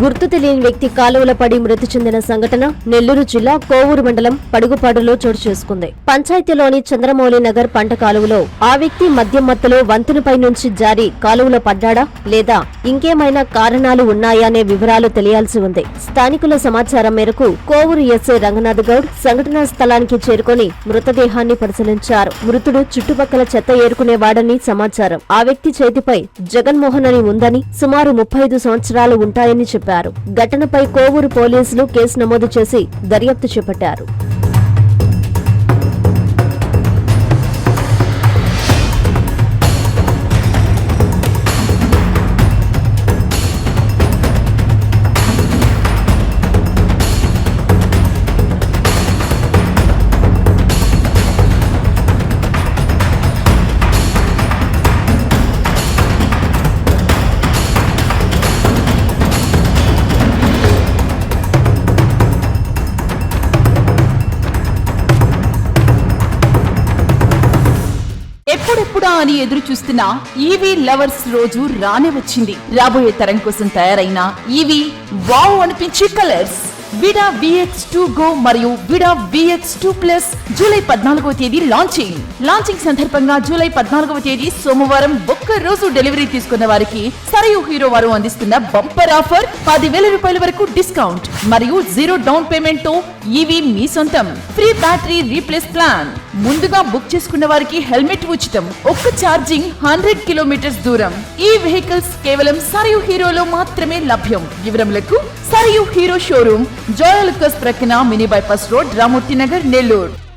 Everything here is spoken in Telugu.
గుర్తు తెలియని వ్యక్తి కాలువల పడి మృతి చెందిన సంఘటన నెల్లూరు జిల్లా కోవూరు మండలం పడుగుపాడులో చోటు చేసుకుంది. పంచాయతీలోని చంద్రమౌళి నగర్ పంట కాలువలో ఆ వ్యక్తి మద్యం మత్తులో వంతెనపై నుంచి జారి కాలువలో పడ్డాడా లేదా ఇంకేమైనా కారణాలు ఉన్నాయా అనే వివరాలు తెలియాల్సి ఉంది. స్థానికుల సమాచారం మేరకు కోవూరు ఎస్ఐ రంగనాథ్ గౌడ్ సంఘటనా స్థలానికి చేరుకొని మృతదేహాన్ని పరిశీలించారు. మృతుడు చుట్టుపక్కల చెత్త ఏరుకునేవాడని సమాచారం. ఆ వ్యక్తి చేతిపై జగన్మోహన్ అని ఉందని సుమారు ముప్పై ఐదు సంవత్సరాలు ఉంటాయని చెప్పారు. ఘటనపై కోవూరు పోలీసులు కేసు నమోదు చేసి దర్యాప్తు చేపట్టారు. ఎప్పుడెప్పుడా అని ఎదురు చూస్తున్న ఈవీ లవర్స్ రోజు రానే వచ్చింది. రాబోయే తరం కోసం తయారైన ఈవీ వావ్ అనిపించే colours. Vida VX two go మరియు Vida VX two plus July పద్నాలుగవ తేదీ లాంచింగ్ లాంచింగ్ సందర్భంగా జూలై పద్నాలుగవ తేదీ సోమవారం ఒక్క రోజు డెలివరీ తీసుకున్న వారికి సరయు హీరో వారు అందిస్తున్న బంపర్ ఆఫర్ పదివేల రూపాయల వరకు డిస్కౌంట్ మరియు జీరో డౌన్ పేమెంట్తో ఈవీ మీ సొంతం. Free battery replace plan. ముందుగా బుక్ చేసుకున్న వారికి హెల్మెట్ ఉచితం. ఒక్క ఛార్జింగ్ హండ్రెడ్ కిలోమీటర్స్ దూరం. ఈ వెహికల్స్ కేవలం సరయు హీరోలో మాత్రమే లభ్యం. వివరములకు సరయు హీరో షోరూమ్ జోయల్ ప్రక్కన mini bypass road Ramurthy Nagar Nellore.